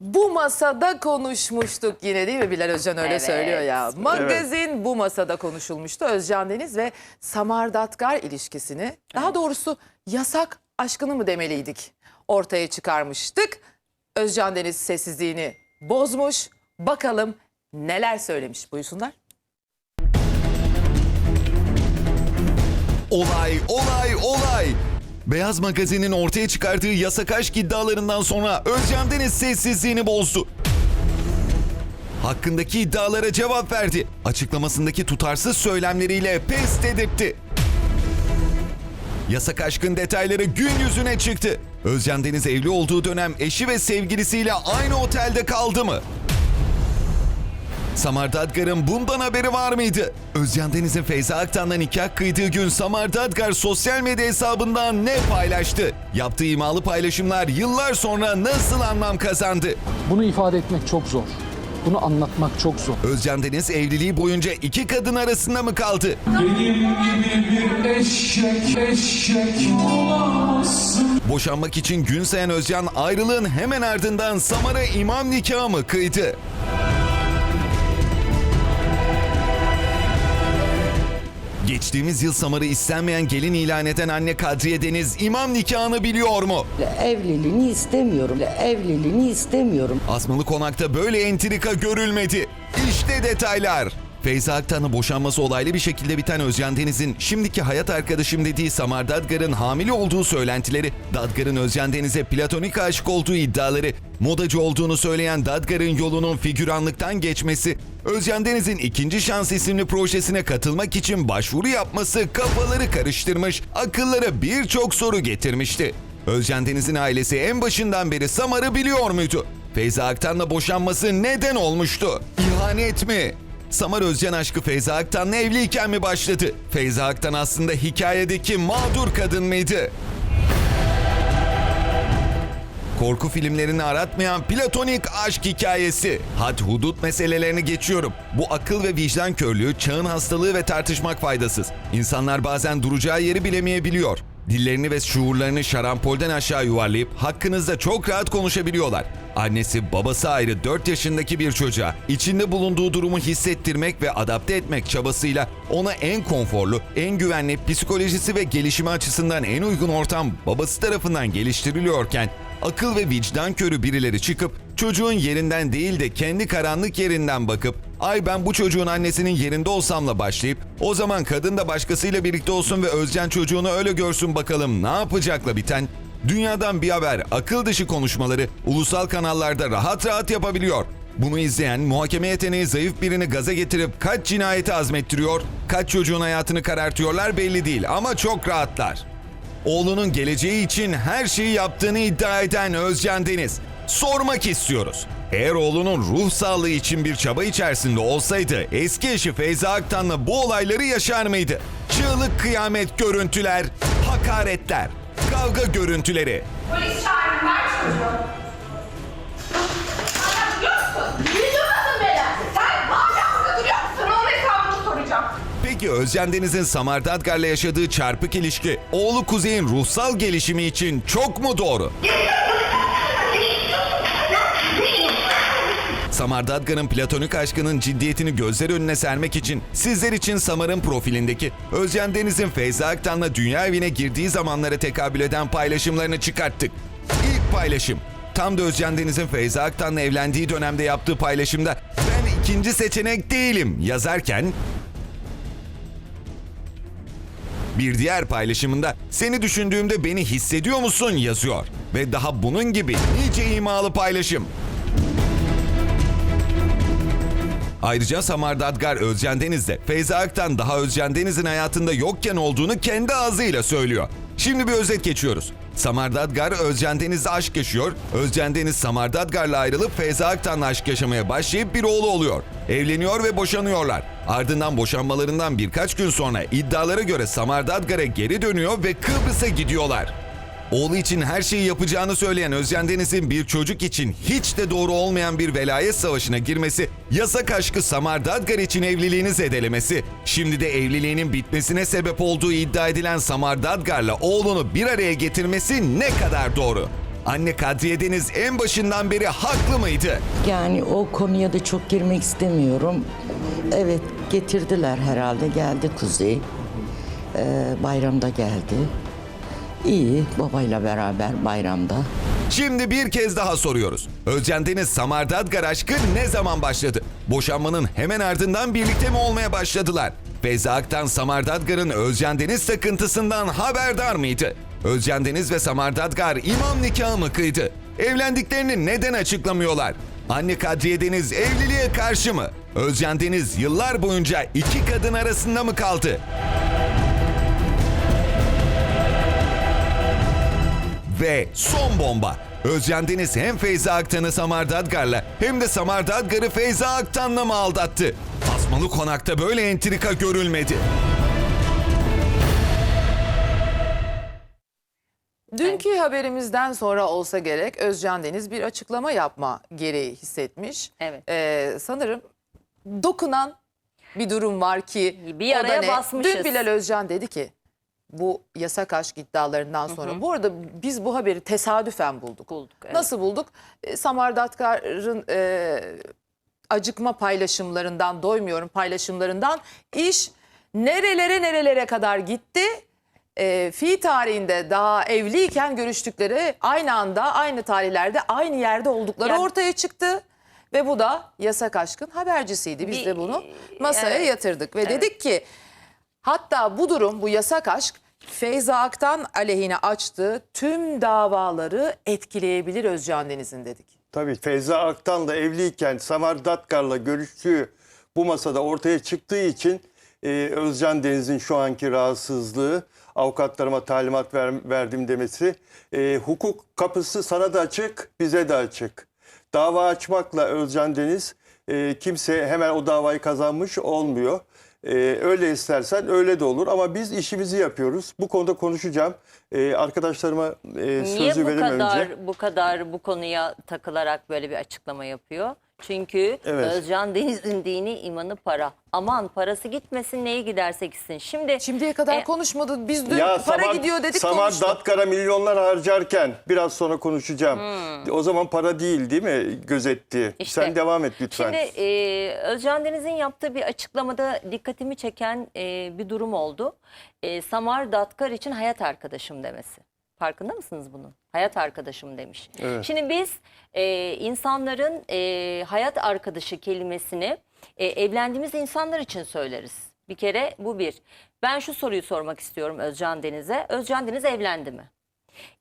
Bu masada konuşmuştuk yine değil mi Bilal Özcan öyle Evet. söylüyor ya. Magazin bu masada konuşulmuştu. Özcan Deniz ve Samar Datkar ilişkisini daha doğrusu yasak aşkını mı demeliydik ortaya çıkarmıştık. Özcan Deniz sessizliğini bozmuş. Bakalım neler söylemiş buyursunlar. Olay, olay, olay. Beyaz Magazin'in ortaya çıkardığı yasak aşk iddialarından sonra Özcan Deniz sessizliğini bozdu. Hakkındaki iddialara cevap verdi. Açıklamasındaki tutarsız söylemleriyle pes dedirtti. Yasak aşkın detayları gün yüzüne çıktı. Özcan Deniz evli olduğu dönem eşi ve sevgilisiyle aynı otelde kaldı mı? Samar Dadgar'ın bundan haberi var mıydı? Özcan Deniz'in Feyza Aktan'la nikah kıydığı gün Samar Dadgar sosyal medya hesabından ne paylaştı? Yaptığı imalı paylaşımlar yıllar sonra nasıl anlam kazandı? Bunu ifade etmek çok zor. Bunu anlatmak çok zor. Özcan Deniz evliliği boyunca iki kadın arasında mı kaldı? Benim gibi bir eşek, eşek olamazsın. Boşanmak için gün sayan Özcan ayrılığın hemen ardından Samar'a imam nikahı mı kıydı? Geçtiğimiz yıl Samar'ı istenmeyen gelin ilan eden anne Kadriye Deniz imam nikahını biliyor mu? Evliliğini istemiyorum. Evliliğini istemiyorum. Asmalı konakta böyle entrika görülmedi. İşte detaylar. Feyza Aktan'la boşanması olaylı bir şekilde biten Özcan Deniz'in şimdiki hayat arkadaşım dediği Samar Dadgar'ın hamile olduğu söylentileri, Dadgar'ın Özcan Deniz'e platonik aşık olduğu iddiaları, modacı olduğunu söyleyen Dadgar'ın yolunun figüranlıktan geçmesi, Özcan Deniz'in ikinci şans isimli projesine katılmak için başvuru yapması kafaları karıştırmış, akıllara birçok soru getirmişti. Özcan Deniz'in ailesi en başından beri Samar'ı biliyor muydu? Feyza Aktan'la boşanması neden olmuştu? İhanet mi? Samar Özcan aşkı Feyza Aktan'la evliyken mi başladı? Feyza Aktan aslında hikayedeki mağdur kadın mıydı? Korku filmlerini aratmayan platonik aşk hikayesi. Had hudut meselelerini geçiyorum. Bu akıl ve vicdan körlüğü, çağın hastalığı ve tartışmak faydasız. İnsanlar bazen duracağı yeri bilemeyebiliyor. Dillerini ve şuurlarını şarampolden aşağı yuvarlayıp hakkınızda çok rahat konuşabiliyorlar. Annesi babası ayrı 4 yaşındaki bir çocuğa içinde bulunduğu durumu hissettirmek ve adapte etmek çabasıyla ona en konforlu, en güvenli, psikolojisi ve gelişimi açısından en uygun ortam babası tarafından geliştiriliyorken akıl ve vicdan körü birileri çıkıp çocuğun yerinden değil de kendi karanlık yerinden bakıp ay ben bu çocuğun annesinin yerinde olsamla başlayıp o zaman kadın da başkasıyla birlikte olsun ve Özcan çocuğunu öyle görsün bakalım ne yapacakla biten dünyadan bir haber akıl dışı konuşmaları ulusal kanallarda rahat rahat yapabiliyor. Bunu izleyen muhakeme yeteneği zayıf birini gaza getirip kaç cinayeti azmettiriyor, kaç çocuğun hayatını karartıyorlar belli değil ama çok rahatlar. Oğlunun geleceği için her şeyi yaptığını iddia eden Özcan Deniz. Sormak istiyoruz. Eğer oğlunun ruh sağlığı için bir çaba içerisinde olsaydı eski eşi Feyza Aktan'la bu olayları yaşar mıydı? Çığlık kıyamet görüntüler, hakaretler, kavga görüntüleri. Polis çağırın ver çocuğu. Peki Özcan Deniz'in Samar Dadgar'la yaşadığı çarpık ilişki oğlu Kuzey'in ruhsal gelişimi için çok mu doğru? Samar Dadgar'ın platonik aşkının ciddiyetini gözler önüne sermek için sizler için Samar'ın profilindeki Özcan Deniz'in Feyza Aktan'la dünya evine girdiği zamanlara tekabül eden paylaşımlarını çıkarttık. İlk paylaşım. Tam da Özcan Deniz'in Feyza Aktan'la evlendiği dönemde yaptığı paylaşımda ben ikinci seçenek değilim yazarken bir diğer paylaşımında seni düşündüğümde beni hissediyor musun yazıyor. Ve daha bunun gibi nice imalı paylaşım. Ayrıca Samar Dadgar Özcan Deniz de Feyza Aktan daha Özcan Deniz'in hayatında yokken olduğunu kendi ağzıyla söylüyor. Şimdi bir özet geçiyoruz. Samar Dadgar Özcan Deniz'le aşk yaşıyor. Özcan Deniz Samar Dadgar'la ayrılıp Feyza Aktan'la aşk yaşamaya başlayıp bir oğlu oluyor. Evleniyor ve boşanıyorlar. Ardından boşanmalarından birkaç gün sonra iddialara göre Samar Dadgar'a geri dönüyor ve Kıbrıs'a gidiyorlar. Oğlu için her şeyi yapacağını söyleyen Özcan Deniz'in bir çocuk için hiç de doğru olmayan bir velayet savaşına girmesi, yasak aşkı Samar Dadgar için evliliğini zedelemesi, şimdi de evliliğinin bitmesine sebep olduğu iddia edilen Samar Dadgar'la oğlunu bir araya getirmesi ne kadar doğru? Anne Kadriye Deniz en başından beri haklı mıydı? Yani o konuya da çok girmek istemiyorum. Evet getirdiler herhalde geldi Kuzey. Ee, bayramda geldi. İyi babayla beraber bayramda. Şimdi bir kez daha soruyoruz. Özcan Deniz Samardadgar aşkı ne zaman başladı? Boşanmanın hemen ardından birlikte mi olmaya başladılar? Feyza Aktan Samardadgar'ın Özcan Deniz takıntısından haberdar mıydı? Özcan Deniz ve Samardadgar imam nikahı mı kıydı? Evlendiklerini neden açıklamıyorlar? Anne Kadriye Deniz evliliğe karşı mı? Özcan Deniz yıllar boyunca iki kadın arasında mı kaldı? Ve son bomba. Özcan Deniz hem Feyza Aktan'ı Samar Dadgar'la hem de Samar Dadgar'ı Feyza Aktan'la mı aldattı? Asmalı konakta böyle entrika görülmedi. Dünkü haberimizden sonra olsa gerek Özcan Deniz bir açıklama yapma gereği hissetmiş. Evet. Ee, sanırım dokunan bir durum var ki Bir o da araya basmışız. Dün Bilal Özcan dedi ki bu yasak aşk iddialarından sonra bu arada biz bu haberi tesadüfen bulduk. Bulduk, evet. Nasıl bulduk? E, Samar Datkar'ın e, acıkma paylaşımlarından doymuyorum paylaşımlarından iş nerelere nerelere kadar gitti. E, fi tarihinde daha evliyken görüştükleri aynı anda aynı tarihlerde aynı yerde oldukları Ya- ortaya çıktı. Ve bu da yasak aşkın habercisiydi. Biz Bir- de bunu masaya evet. yatırdık ve dedik ki hatta bu durum bu yasak aşk Feyza Aktan aleyhine açtığı tüm davaları etkileyebilir Özcan Deniz'in dedik. Tabii Feyza Aktan'la evliyken Samar Datkar'la görüştüğü bu masada ortaya çıktığı için e, Özcan Deniz'in şu anki rahatsızlığı, avukatlarıma talimat ver- verdim demesi, e, hukuk kapısı sana da açık, bize de açık. Dava açmakla Özcan Deniz e, kimse hemen o davayı kazanmış olmuyor. E, öyle istersen öyle de olur ama biz işimizi yapıyoruz. Bu konuda konuşacağım. E, arkadaşlarıma e, Niye sözü bu verim kadar önce. bu kadar bu konuya takılarak böyle bir açıklama yapıyor? Çünkü Evet. Özcan Deniz'in dini imanı para. Aman parası gitmesin neye giderse gitsin. Şimdi Şimdiye kadar E, konuşmadı. Biz dün Ya para Samar- gidiyor dedik Samar konuştuk. Datkar'a milyonlar harcarken biraz sonra konuşacağım. O zaman para değil değil mi gözetti? Hmm. İşte. Sen devam et lütfen. Şimdi e, Özcan Deniz'in yaptığı bir açıklamada dikkatimi çeken e, bir durum oldu. E, Samar Datkar için hayat arkadaşım demesi. Farkında mısınız bunun? Hayat arkadaşım demiş. Evet. Şimdi biz e, insanların e, hayat arkadaşı kelimesini e, evlendiğimiz insanlar için söyleriz. Bir kere bu bir. Ben şu soruyu sormak istiyorum Özcan Deniz'e. Özcan Deniz evlendi mi?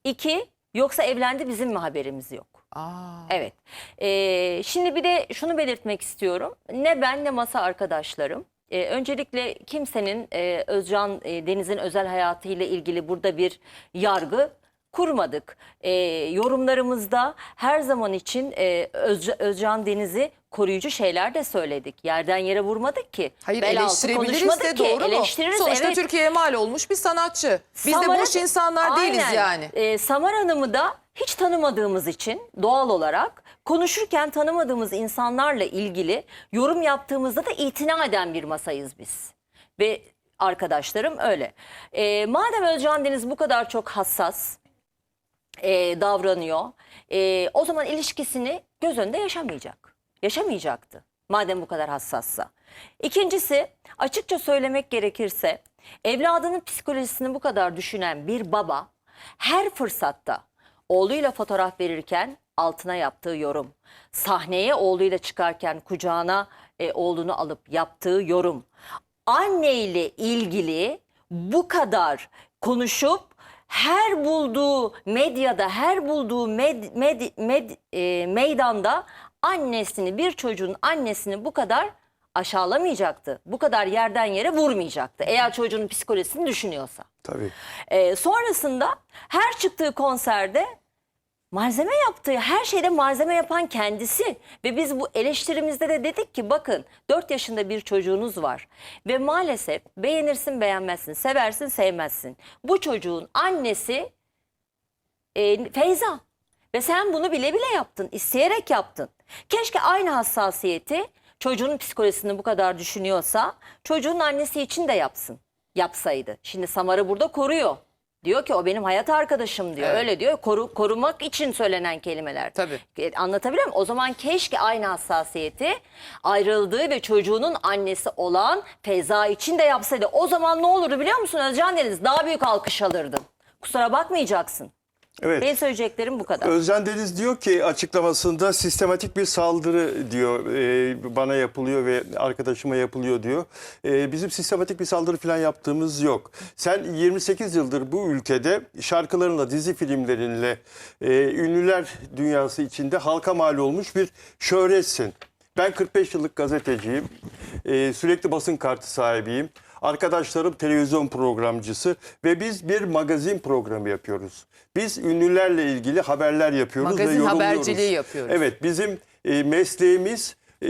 İki, yoksa evlendi bizim mi haberimiz yok? Aa, Evet. Ee, şimdi bir de şunu belirtmek istiyorum. Ne ben ne masa arkadaşlarım. Ee, öncelikle kimsenin e, Özcan e, Deniz'in özel hayatıyla ilgili burada bir yargı kurmadık. Ee, yorumlarımızda her zaman için e, Özca- Özcan Deniz'i koruyucu şeyler de söyledik. Yerden yere vurmadık ki. hayır Bel eleştirebiliriz de ki. doğru mu? Sonuçta evet. Türkiye'ye mal olmuş bir sanatçı. Biz de Samara- boş insanlar değiliz Aynen. yani. Ee, Samar Hanım'ı da hiç tanımadığımız için doğal olarak konuşurken tanımadığımız insanlarla ilgili yorum yaptığımızda da itina eden bir masayız biz. Ve arkadaşlarım öyle. Ee, madem Özcan Deniz bu kadar çok hassas e, davranıyor, e, o zaman ilişkisini göz önünde yaşamayacak. Yaşamayacaktı. Madem bu kadar hassassa. İkincisi açıkça söylemek gerekirse evladının psikolojisini bu kadar düşünen bir baba her fırsatta oğluyla fotoğraf verirken altına yaptığı yorum, sahneye oğluyla çıkarken kucağına e, oğlunu alıp yaptığı yorum, anneyle ilgili bu kadar konuşup her bulduğu medyada, her bulduğu med, med, med, e, meydanda annesini, bir çocuğun annesini bu kadar aşağılamayacaktı. Bu kadar yerden yere vurmayacaktı. Eğer çocuğun psikolojisini düşünüyorsa. Tabii. Ee, sonrasında her çıktığı konserde malzeme yaptığı, her şeyde malzeme yapan kendisi. Ve biz bu eleştirimizde de dedik ki bakın 4 yaşında bir çocuğunuz var. Ve maalesef beğenirsin beğenmezsin, seversin sevmezsin. Bu çocuğun annesi e, Feyza. Ve sen bunu bile bile yaptın, isteyerek yaptın. Keşke aynı hassasiyeti çocuğun psikolojisini bu kadar düşünüyorsa çocuğun annesi için de yapsın. Yapsaydı. Şimdi Samar'ı burada koruyor. Diyor ki o benim hayat arkadaşım diyor. Evet. Öyle diyor. Koru, korumak için söylenen kelimeler. Tabii. E, Anlatabiliyor muyum? O zaman keşke aynı hassasiyeti ayrıldığı ve çocuğunun annesi olan Feyza için de yapsaydı. O zaman ne olurdu biliyor musun Özcan Deniz? Daha büyük alkış alırdım. Kusura bakmayacaksın. Evet. Benim söyleyeceklerim bu kadar. Özcan Deniz diyor ki açıklamasında sistematik bir saldırı diyor e, bana yapılıyor ve arkadaşıma yapılıyor diyor. E, bizim sistematik bir saldırı falan yaptığımız yok. Sen 28 yıldır bu ülkede şarkılarınla, dizi filmlerinle e, ünlüler dünyası içinde halka mal olmuş bir şöhretsin. Ben 45 yıllık gazeteciyim. E, sürekli basın kartı sahibiyim. Arkadaşlarım televizyon programcısı ve biz bir magazin programı yapıyoruz. Biz ünlülerle ilgili haberler yapıyoruz ve Magazin yorumluyoruz. haberciliği yapıyoruz. Evet bizim e, mesleğimiz e,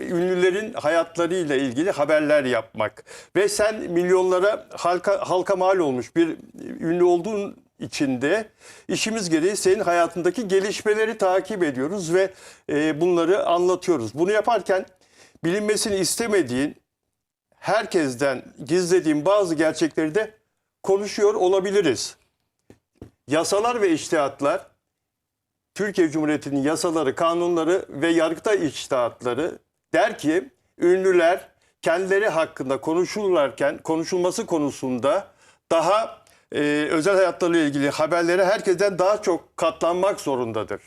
ünlülerin hayatlarıyla ilgili haberler yapmak. Ve sen milyonlara halka, halka mal olmuş bir ünlü olduğun içinde işimiz gereği senin hayatındaki gelişmeleri takip ediyoruz ve e, bunları anlatıyoruz. Bunu yaparken bilinmesini istemediğin herkesten gizlediğin bazı gerçekleri de konuşuyor olabiliriz. Yasalar ve iştihatlar Türkiye Cumhuriyeti'nin yasaları, kanunları ve yargıta içtihatları der ki ünlüler kendileri hakkında konuşulurken konuşulması konusunda daha e, özel hayatlarıyla ilgili haberlere herkesten daha çok katlanmak zorundadır.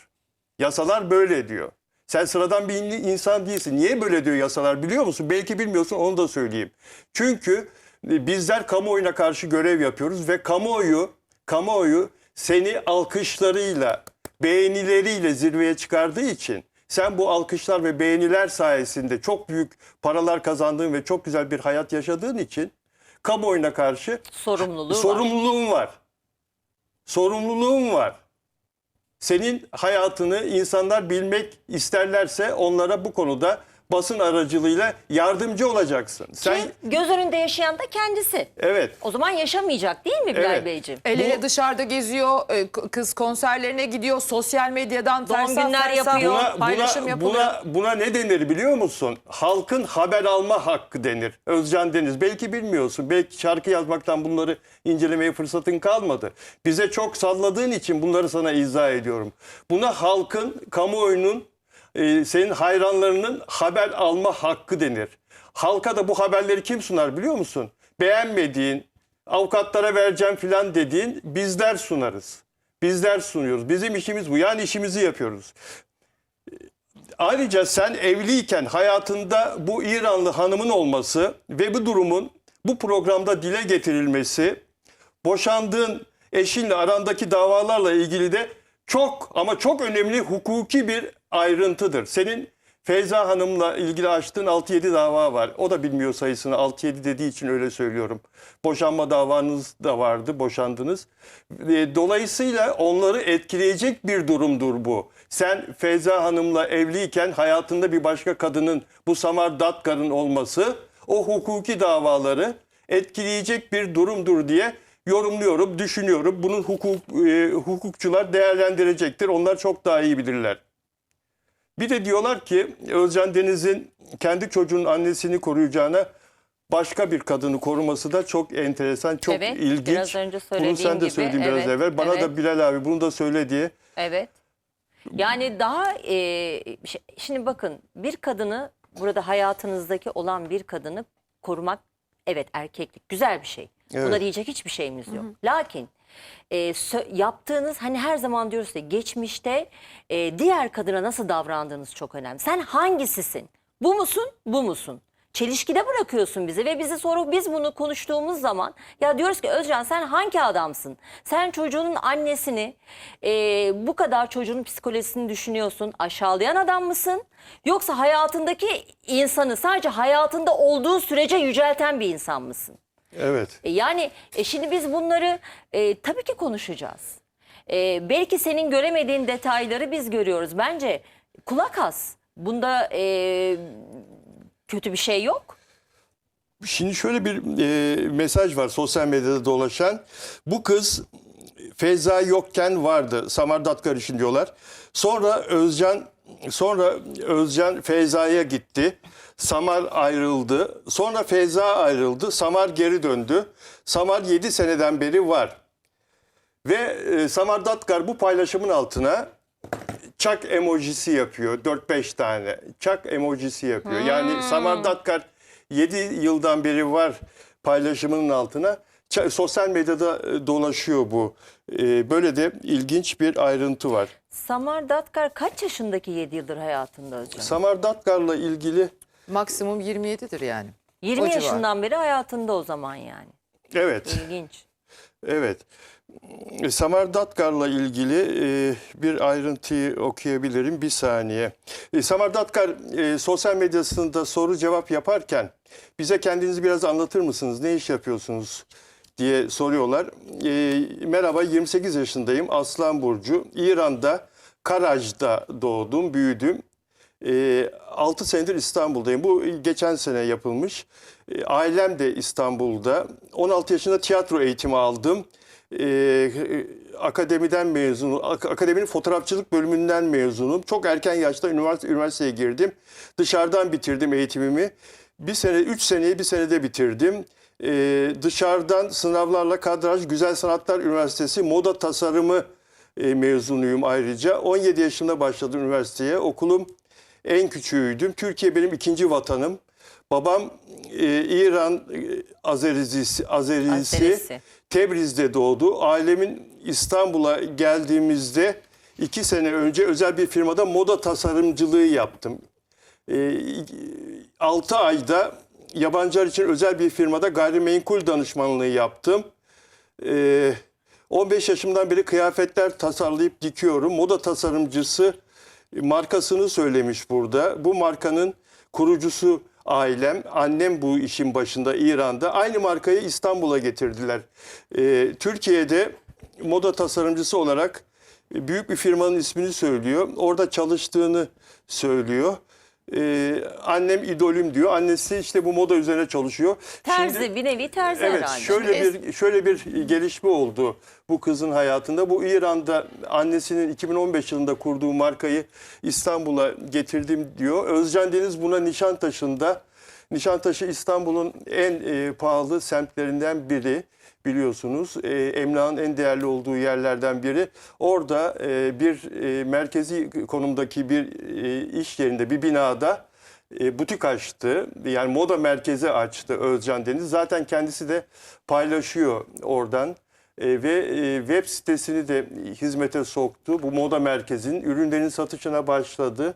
Yasalar böyle diyor. Sen sıradan bir in- insan değilsin. Niye böyle diyor yasalar biliyor musun? Belki bilmiyorsun onu da söyleyeyim. Çünkü e, bizler kamuoyuna karşı görev yapıyoruz ve kamuoyu kamuoyu seni alkışlarıyla, beğenileriyle zirveye çıkardığı için sen bu alkışlar ve beğeniler sayesinde çok büyük paralar kazandığın ve çok güzel bir hayat yaşadığın için kamuoyuna karşı Sorumluluğu var. sorumluluğun var. Sorumluluğun var. Senin hayatını insanlar bilmek isterlerse onlara bu konuda basın aracılığıyla yardımcı olacaksın. Sen Ki göz önünde yaşayan da kendisi. evet O zaman yaşamayacak değil mi Bilal Evet. Beyciğim? El ele Bu- dışarıda geziyor, e, k- kız konserlerine gidiyor, sosyal medyadan Doğum fersah günler fersah yapıyor. Buna, paylaşım buna, yapılıyor. buna, buna ne denir biliyor musun? Halkın haber alma hakkı denir. Özcan Deniz. Belki bilmiyorsun. Belki şarkı yazmaktan bunları incelemeye fırsatın kalmadı. Bize çok salladığın için bunları sana izah ediyorum. Buna halkın, kamuoyunun, e, senin hayranlarının haber alma hakkı denir. Halka da bu haberleri kim sunar biliyor musun? Beğenmediğin, avukatlara vereceğim filan dediğin bizler sunarız. Bizler sunuyoruz. Bizim işimiz bu. Yani işimizi yapıyoruz. Ayrıca sen evliyken hayatında bu İranlı hanımın olması ve bu durumun bu programda dile getirilmesi, boşandığın eşinle arandaki davalarla ilgili de çok ama çok önemli hukuki bir ayrıntıdır. Senin Feyza Hanım'la ilgili açtığın 6-7 dava var. O da bilmiyor sayısını 6-7 dediği için öyle söylüyorum. Boşanma davanız da vardı, boşandınız. Dolayısıyla onları etkileyecek bir durumdur bu. Sen Feyza Hanım'la evliyken hayatında bir başka kadının bu Samar Datkar'ın olması o hukuki davaları etkileyecek bir durumdur diye yorumluyorum, düşünüyorum. Bunun hukuk e, hukukçular değerlendirecektir. Onlar çok daha iyi bilirler. Bir de diyorlar ki Özcan Deniz'in kendi çocuğunun annesini koruyacağına başka bir kadını koruması da çok enteresan, çok Evet, ilginç. biraz önce Bunu söylediğim sen de gibi, söyledin biraz evet, evvel. Bana evet. da Bilal abi bunu da söyle diye. Evet. Yani daha e, şi- şimdi bakın bir kadını burada hayatınızdaki olan bir kadını korumak evet erkeklik güzel bir şey. Buna Evet. diyecek hiçbir şeyimiz yok. Lakin e, yaptığınız hani her zaman diyoruz ya geçmişte e, diğer kadına nasıl davrandığınız çok önemli. Sen hangisisin? Bu musun? Bu musun? Çelişkide bırakıyorsun bizi ve bizi sonra biz bunu konuştuğumuz zaman ya diyoruz ki Özcan sen hangi adamsın? Sen çocuğunun annesini e, bu kadar çocuğun psikolojisini düşünüyorsun aşağılayan adam mısın? Yoksa hayatındaki insanı sadece hayatında olduğu sürece yücelten bir insan mısın? Evet. E, Yani e, şimdi biz bunları e, tabii ki konuşacağız. E, belki senin göremediğin detayları biz görüyoruz. Bence kulak as. Bunda e, kötü bir şey yok. Şimdi şöyle bir e, mesaj var sosyal medyada dolaşan. Bu kız Feyza yokken vardı. Samar Datkar için diyorlar. Sonra Özcan sonra Özcan Feyza'ya gitti. Samar ayrıldı. Sonra Feyza ayrıldı. Samar geri döndü. Samar 7 seneden beri var. Ve e, Samar Datkar bu paylaşımın altına çak emojisi yapıyor. 4-5 tane çak emojisi yapıyor. Yani Samar Datkar 7 yıldan beri var paylaşımının altına. Sosyal medyada e, dolaşıyor bu. E, böyle de ilginç bir ayrıntı var. Samar Datkar kaç yaşındaki 7 yıldır hayatında Özcan? Samar Datkar'la ilgili Maksimum 27'dir yani. 20 o civar. yaşından beri hayatında o zaman yani. evet İlginç. Evet. Samar Datkar'la ilgili e, bir ayrıntıyı okuyabilirim bir saniye. Samar Datkar sosyal medyasında soru cevap yaparken bize kendinizi biraz anlatır mısınız? Ne iş yapıyorsunuz? Diye soruyorlar. E, merhaba 28 yaşındayım. Aslan Burcu. İran'da Karaj'da doğdum, büyüdüm. E, 6 senedir İstanbul'dayım. Bu geçen sene yapılmış. E, ailem de İstanbul'da. 16 yaşında tiyatro eğitimi aldım. E, akademiden mezunum. Ak- akademinin fotoğrafçılık bölümünden mezunum. Çok erken yaşta üniversite, üniversiteye girdim. Dışarıdan bitirdim eğitimimi. Bir sene, üç seneyi bir senede bitirdim. E, dışarıdan sınavlarla kadraj Güzel Sanatlar Üniversitesi moda tasarımı e, mezunuyum ayrıca. 17 yaşında başladım üniversiteye. Okulum en küçüğüydüm. Türkiye benim ikinci vatanım. Babam e, İran e, Azerisi, Azerisi, Azerisi. Tebriz'de doğdu. Ailemin İstanbul'a geldiğimizde iki sene önce özel bir firmada moda tasarımcılığı yaptım. E, 6 ayda yabancılar için özel bir firmada gayrimenkul danışmanlığı yaptım. Ee, 15 yaşımdan beri kıyafetler tasarlayıp dikiyorum. Moda tasarımcısı markasını söylemiş burada. Bu markanın kurucusu ailem. Annem bu işin başında İran'da. Aynı markayı İstanbul'a getirdiler. Ee, Türkiye'de moda tasarımcısı olarak büyük bir firmanın ismini söylüyor. Orada çalıştığını söylüyor. Ee, annem idolüm diyor. Annesi işte bu moda üzerine çalışıyor. Terzi Şimdi- bir nevi terzi Evet, herhalde. şöyle bir şöyle bir gelişme oldu bu kızın hayatında. Bu İran'da annesinin 2015 yılında kurduğu markayı İstanbul'a getirdim diyor. Özcan Deniz buna Nişantaşı'nda Nişantaşı İstanbul'un en e, pahalı semtlerinden biri biliyorsunuz. E, emlakın en değerli olduğu yerlerden biri. Orada e, bir e, merkezi konumdaki bir e, iş yerinde, bir binada e, butik açtı. Yani moda merkezi açtı Özcan Deniz. Zaten kendisi de paylaşıyor oradan. E, ve e, web sitesini de hizmete soktu. Bu moda merkezinin ürünlerin satışına başladı.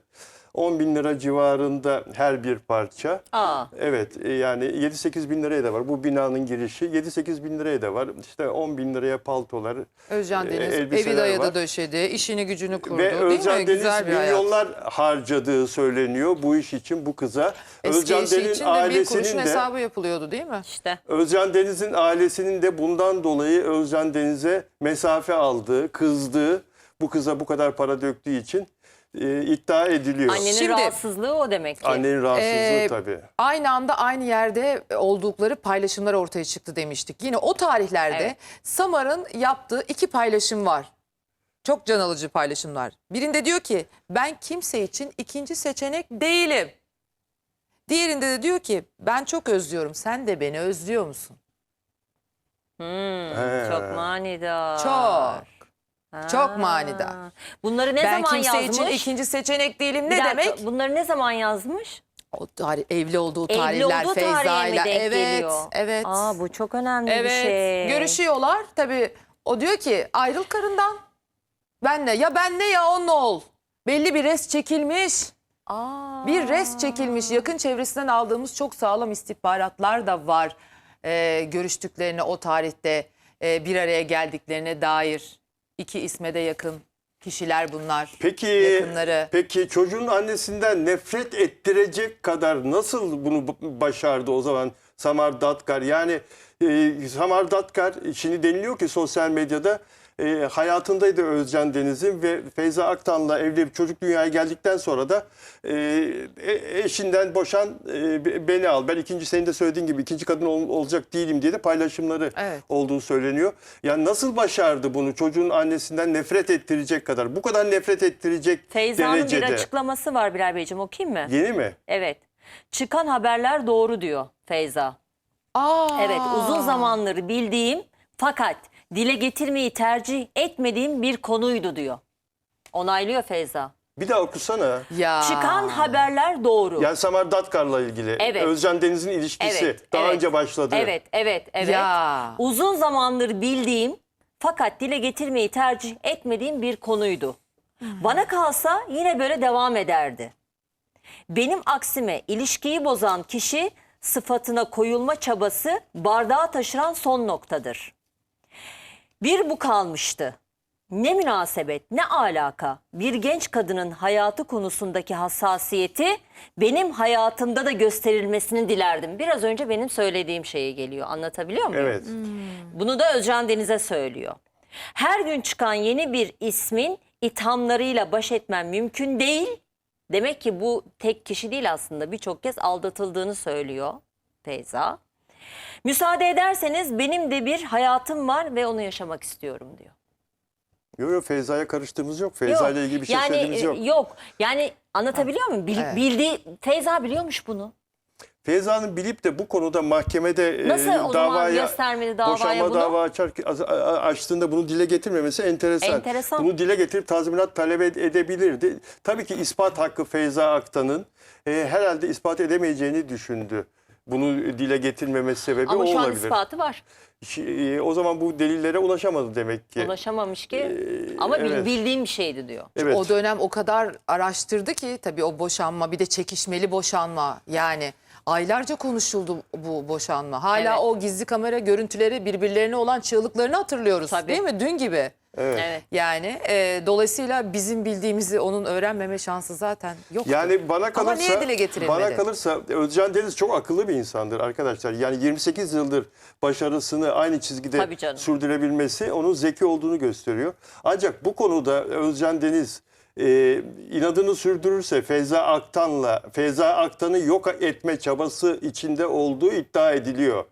10 bin lira civarında her bir parça. Aa. Evet e, yani 7-8 bin liraya da var. Bu binanın girişi 7-8 bin liraya da var. İşte 10 bin liraya paltolar. Özcan e, Deniz evi dayadı var. döşedi, işini gücünü kurdu Ve değil Özcan mi? Deniz Güzel bir hayat. milyonlar harcadığı söyleniyor bu iş için bu kıza. Eski Özcan Deniz'in bir ailesinin de hesabı yapılıyordu değil mi? İşte. Özcan Deniz'in ailesinin de bundan dolayı Özcan Deniz'e mesafe aldığı, kızdığı, bu kıza bu kadar para döktüğü için e, iddia ediliyor. Annenin Şimdi- rahatsızlığı o demek ki. Annenin rahatsızlığı Ee, tabii. Aynı anda aynı yerde oldukları paylaşımlar ortaya çıktı demiştik. Yine o tarihlerde Evet. Samar'ın yaptığı iki paylaşım var. Çok can alıcı paylaşımlar. Birinde diyor ki ben kimse için ikinci seçenek değilim. Diğerinde de diyor ki ben çok özlüyorum sen de beni özlüyor musun? Hmm, çok manidar. Çok. Ha. çok manidar. Bunları ne ben zaman kimse yazmış? için ikinci seçenek değilim Bir ne dakika, demek? Bunları ne zaman yazmış? O tarih, evli olduğu Evli tarihler olduğu Feyza tarihe mi ile. denk Evet, geliyor? evet. Aa bu çok önemli bir Evet. şey. Görüşüyorlar. Tabii o diyor ki ayrıl karından. Benle ya benle ya onunla ol. Belli bir res çekilmiş. Aa. Bir res çekilmiş. Yakın çevresinden aldığımız çok sağlam istihbaratlar da var. Ee, görüştüklerine o tarihte e, bir araya geldiklerine dair. İki isme de yakın kişiler bunlar. Peki yakınları. peki çocuğun annesinden nefret ettirecek kadar nasıl bunu başardı o zaman Samar Datkar? Yani e, Samar Datkar şimdi deniliyor ki sosyal medyada e, hayatındaydı Özcan Deniz'in ve Feyza Aktan'la evli çocuk dünyaya geldikten sonra da e, e- eşinden boşan e, be- beni al. Ben ikinci senin de söylediğin gibi ikinci kadın ol- olacak değilim diye de paylaşımları Evet. olduğu söyleniyor. Yani nasıl başardı bunu çocuğun annesinden nefret ettirecek kadar? Bu kadar nefret ettirecek Feyza'nın bir derecede. açıklaması var Bilal Beyciğim okuyayım mı? Yeni mi? Evet. Çıkan haberler doğru diyor Feyza. Aa. Evet uzun zamanları bildiğim fakat dile getirmeyi tercih etmediğim bir konuydu diyor. Onaylıyor Feyza. Bir daha okusana. Ya. Çıkan haberler doğru. Yani Samar Datkar'la ilgili. Evet. Özcan Deniz'in ilişkisi Evet, daha evet. önce başladı. Evet, evet, evet. Ya. Uzun zamandır bildiğim fakat dile getirmeyi tercih etmediğim bir konuydu. Bana kalsa yine böyle devam ederdi. Benim aksime ilişkiyi bozan kişi sıfatına koyulma çabası bardağı taşıran son noktadır. Bir bu kalmıştı. Ne münasebet, ne alaka? Bir genç kadının hayatı konusundaki hassasiyeti benim hayatımda da gösterilmesini dilerdim. Biraz önce benim söylediğim şeye geliyor. Anlatabiliyor muyum? Evet. Bunu da Özcan Deniz'e söylüyor. Her gün çıkan yeni bir ismin ithamlarıyla baş etmem mümkün değil. Demek ki bu tek kişi değil aslında birçok kez aldatıldığını söylüyor Feyza. Müsaade ederseniz benim de bir hayatım var ve onu yaşamak istiyorum diyor. Yok yok Feyza'ya karıştığımız yok. Feyza ile ilgili bir şey yani, söylediğimiz e, yok. Yok. Yani anlatabiliyor muyum? Bil- Evet. Bildiği Feyza biliyormuş bunu. Feyza'nın bilip de bu konuda mahkemede e, Nasıl zaman davaya göstermedi davaya boşanma bunu? dava açar, açtığında bunu dile getirmemesi enteresan. Enteresan. Bunu dile getirip tazminat talep ed- edebilirdi. Tabii ki ispat hakkı Feyza Aktan'ın e, herhalde ispat edemeyeceğini düşündü. Bunu dile getirmemesi sebebi Ama o şu an olabilir. ispatı var. E, o zaman bu delillere ulaşamadı demek ki. Ulaşamamış ki. Ama bil- evet. bildiğim bir şeydi diyor. evet. O dönem o kadar araştırdı ki tabii o boşanma bir de çekişmeli boşanma yani aylarca konuşuldu bu boşanma. Hala Evet. o gizli kamera görüntüleri birbirlerine olan çığlıklarını hatırlıyoruz Tabii. değil mi? Dün gibi. Evet. Yani e, dolayısıyla bizim bildiğimizi onun öğrenmeme şansı zaten yok. Yani bana kalırsa Ama niye dile getirilmedi? bana kalırsa Özcan Deniz çok akıllı bir insandır arkadaşlar. Yani 28 yıldır başarısını aynı çizgide canım. sürdürebilmesi onun zeki olduğunu gösteriyor. Ancak bu konuda Özcan Deniz e, inadını sürdürürse Feyza Aktan'la Feyza Aktan'ı yok etme çabası içinde olduğu iddia ediliyor.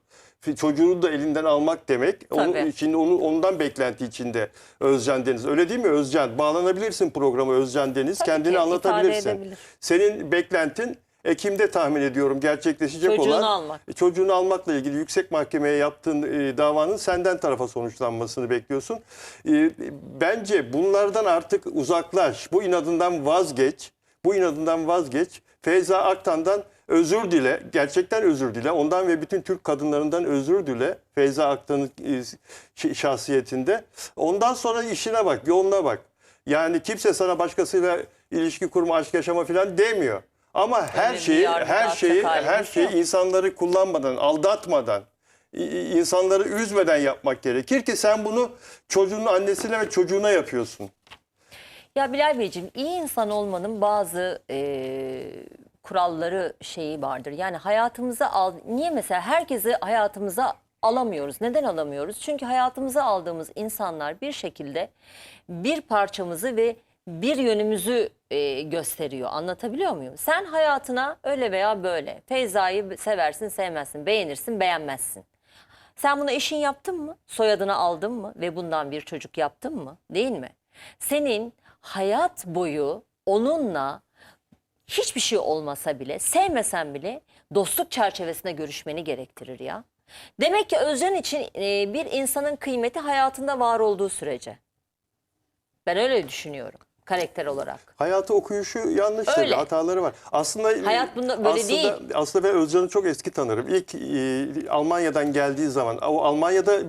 Çocuğunu da elinden almak demek. Onun Tabii. için onu ondan beklenti içinde Özcan Deniz. Öyle değil mi Özcan? Bağlanabilirsin programa Özcan Deniz. Tabii Kendini ki, anlatabilirsin. Senin beklentin Ekim'de tahmin ediyorum gerçekleşecek Çocuğunu olan almak. e, çocuğunu almakla ilgili yüksek mahkemeye yaptığın e, davanın senden tarafa sonuçlanmasını bekliyorsun. E, bence bunlardan artık uzaklaş. Bu inadından vazgeç. Bu inadından vazgeç. Feyza Aktan'dan özür dile. Gerçekten özür dile. Ondan ve bütün Türk kadınlarından özür dile. Feyza Aktan'ın e, şahsiyetinde. Ondan sonra işine bak, yoluna bak. Yani kimse sana başkasıyla ilişki kurma, aşk yaşama falan demiyor. Ama her bir şeyi, her şeyi, her şeyi yok. insanları kullanmadan, aldatmadan, insanları üzmeden yapmak gerekir ki sen bunu çocuğun annesine ve çocuğuna yapıyorsun. Ya Bilal Beyciğim iyi insan olmanın bazı eee, kuralları şeyi vardır. Yani hayatımıza al niye mesela herkesi hayatımıza alamıyoruz. Neden alamıyoruz? Çünkü hayatımıza aldığımız insanlar bir şekilde bir parçamızı ve bir yönümüzü eee, gösteriyor. Anlatabiliyor muyum? Sen hayatına öyle veya böyle Feyza'yı seversin, sevmezsin, beğenirsin, beğenmezsin. Sen bunu eşin yaptın mı? Soyadını aldın mı? Ve bundan bir çocuk yaptın mı? Değil mi? Senin hayat boyu onunla hiçbir şey olmasa bile, sevmesen bile dostluk çerçevesinde görüşmeni gerektirir ya. Demek ki Özcan için e, bir insanın kıymeti hayatında var olduğu sürece. Ben öyle düşünüyorum karakter olarak. Hayatı okuyuşu yanlış tabii Öyle. hataları var. Aslında Hayat bunda böyle aslında, değil. Aslında ben Özcan'ı çok eski tanırım. İlk e, Almanya'dan geldiği zaman o Almanya'da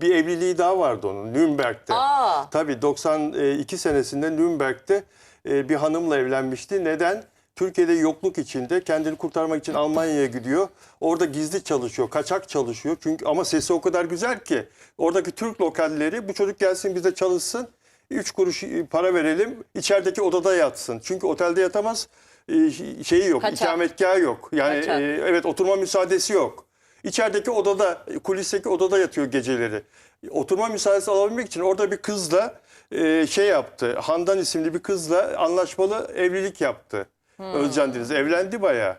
bir evliliği daha vardı onun Nürnberg'de. Aa. Tabii 92 senesinde Nürnberg'de e, bir hanımla evlenmişti. Neden? Türkiye'de yokluk içinde kendini kurtarmak için Almanya'ya gidiyor. Orada gizli çalışıyor, kaçak çalışıyor. Çünkü ama sesi o kadar güzel ki oradaki Türk lokalleri bu çocuk gelsin bize çalışsın. 3 kuruş e, para verelim, içerideki odada yatsın. Çünkü otelde yatamaz, e, şeyi yok, Kaçak. ikametgahı yok. Yani Kaçak. e, evet oturma müsaadesi yok. İçerideki odada, kulisteki odada yatıyor geceleri. Oturma müsaadesi alabilmek için orada bir kızla e, şey yaptı. Handan isimli bir kızla anlaşmalı evlilik yaptı. Özcan Deniz evlendi bayağı.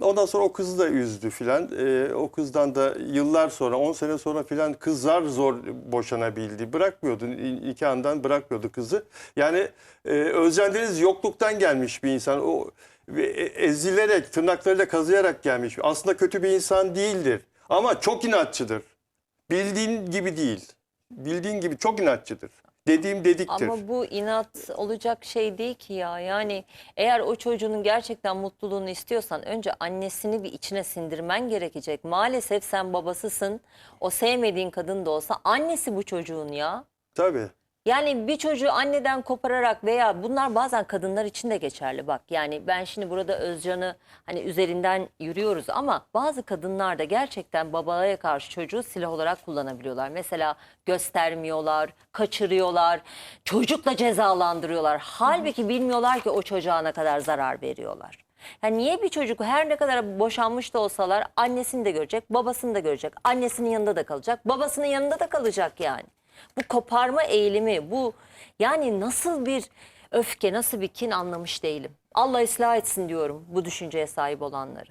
Ondan sonra o kızı da üzdü filan. E, o kızdan da yıllar sonra 10 sene sonra filan kızlar zor boşanabildi. Bırakmıyordu nikahından bırakmıyordu kızı. Yani e, Özcan Deniz yokluktan gelmiş bir insan. O e- ezilerek tırnaklarıyla kazıyarak gelmiş. Aslında kötü bir insan değildir. Ama çok inatçıdır. Bildiğin gibi değil. bildiğin gibi çok inatçıdır. Dediğim dediktir. Ama bu inat olacak şey değil ki ya. Yani eğer o çocuğunun gerçekten mutluluğunu istiyorsan önce annesini bir içine sindirmen gerekecek. Maalesef sen babasısın. O sevmediğin kadın da olsa annesi bu çocuğun ya. Tabii. Yani bir çocuğu anneden kopararak veya bunlar bazen kadınlar için de geçerli bak. Yani ben şimdi burada Özcan'ı hani üzerinden yürüyoruz ama bazı kadınlar da gerçekten babaya karşı çocuğu silah olarak kullanabiliyorlar. Mesela göstermiyorlar, kaçırıyorlar, çocukla cezalandırıyorlar. Halbuki bilmiyorlar ki o çocuğa ne kadar zarar veriyorlar. Yani niye bir çocuk her ne kadar boşanmış da olsalar annesini de görecek, babasını da görecek, annesinin yanında da kalacak, babasının yanında da kalacak yani. Bu koparma eğilimi, bu yani nasıl bir öfke, nasıl bir kin anlamış değilim. Allah ıslah etsin diyorum bu düşünceye sahip olanları.